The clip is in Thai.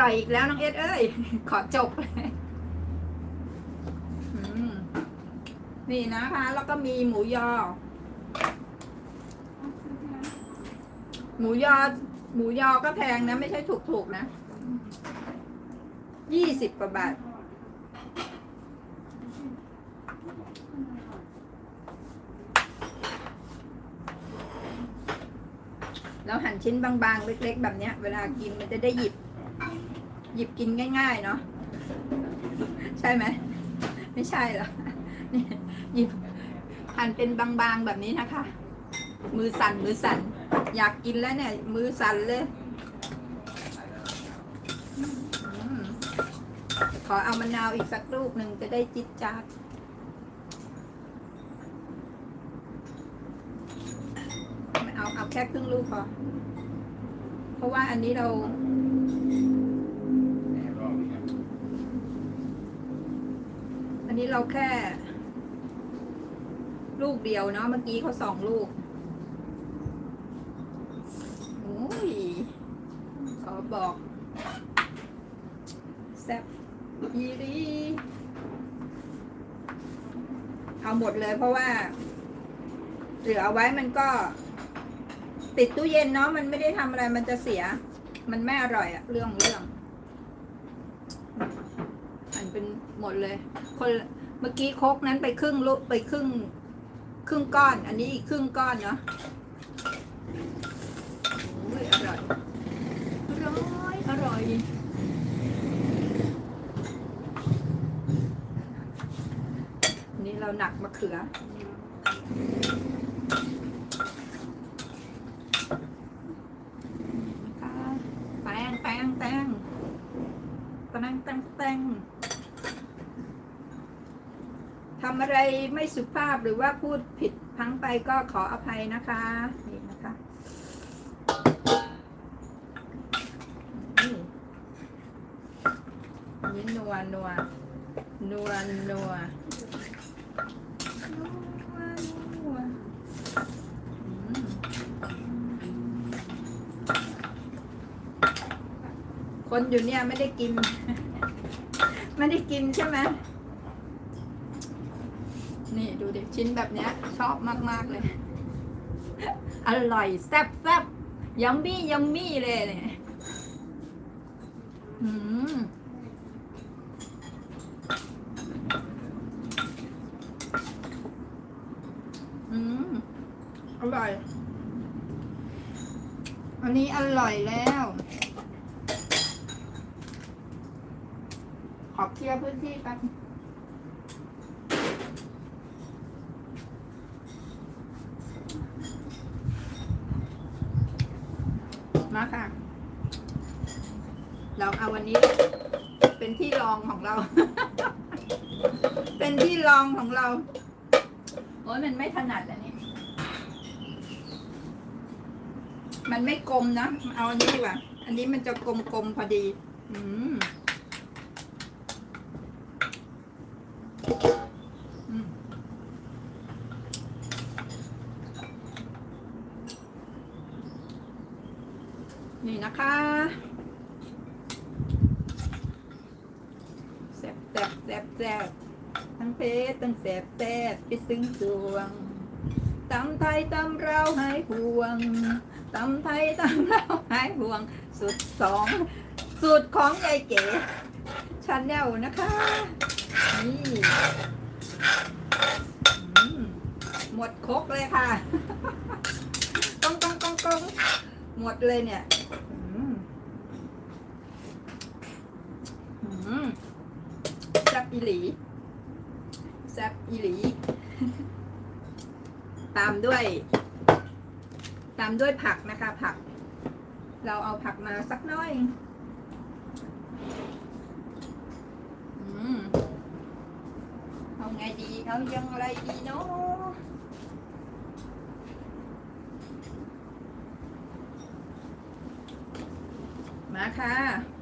ร่อยอีกแล้วน้องเอสเอ้ย ขอจบเลยนี่นะคะ แล้วก็มีหมูยอ หมูยอ หมูยอก็แพงนะ ไม่ใช่ถูกๆนะยี่สิบกว่าบาทแล้วหั่นชิ้นบางๆ เล็ก ๆ แบบเนี้ย เวลากินมันจะได้หยิบ ยิบกินง่าย ๆ เนาะใช่ไหมไม่ใช่เหรอหยิบหั่นเป็นบางๆแบบนี้นะคะ มือสั่นมือสั่น อยากกินแล้วเนี่ย มือสั่นเลยอขอเอามะนาวอีกสักลูกหนึ่งจะได้จิตจาดเอาเอาแค่ครึ่งลูกพอเพราะว่าอันนี้เรา นี้เราแค่ ลูกเดียวเนาะเมื่อกี้เขาสองลูกโอ้ยขอบอกแซ่บยีรีเอาหมดเลยเพราะว่าเหลือเอาไว้มันก็ ติดตู้เย็นเนาะมันไม่ได้ทำอะไรมันจะเสีย มันไม่อร่อยอะเรื่องเรื่องันเป็นหมดเลย คนเมื่อกี้โคกนั้นไปครึ่งลูกไปครึ่งครึ่งก้อน อันนี้อีกครึ่งก้อนเนาะโอ้ยอร่อยอร่อยอร่อยอันนี้เราหนักมะเขือแป้งแป้งแป้งแป้งแป้งแป้ง ทำอะไรไม่สุภาพหรือว่าพูดผิดพังไปก็ขออภัยนะคะนี่นะคะนี่นัวนัวนัวนัวนัวนัวอืมคนอยู่เนี่ยไม่ได้กิน ไม่ได้กินใช่ไหม นี่ดูดิชิ้นแบบเนี้ย ชอบมากๆเลย อร่อยแซ่บแซ่บยัมมี่ยัมมี่เลยเนี่ยอืมอืมอร่อย อันนี้อร่อยแล้ว ขอเคลียร์พื้นที่แป๊ มาค่ะ เราเอาวันนี้ เป็นที่รองของเรา เป็นที่รองของเรา โอ้ยมันไม่ถนัดอันนี้มันไม่กลมนะ เอาอันนี้ดีกว่า อันนี้มันจะกลมๆพอดี อืม นี่นะคะแซบแซบแซบแซบทั้งเพชรทั้งแสบแซบไปซึ้งสวงตำไทยตำเราหายห่วงตำไทยตำเราหายห่วง สุดสองสูตรของยายเก๋ชาแนลนะคะ นี่หมดคกเลยค่ะ หมดเลยเนี่ยอืมอืมแซ่บอีหลีแซ่บอีหลี ตามด้วย ตามด้วยผักนะคะ ผัก เราเอาผักมาสักหน้อยอืมเอาไงดี เอายังไรดีเนาะ มาค่ะ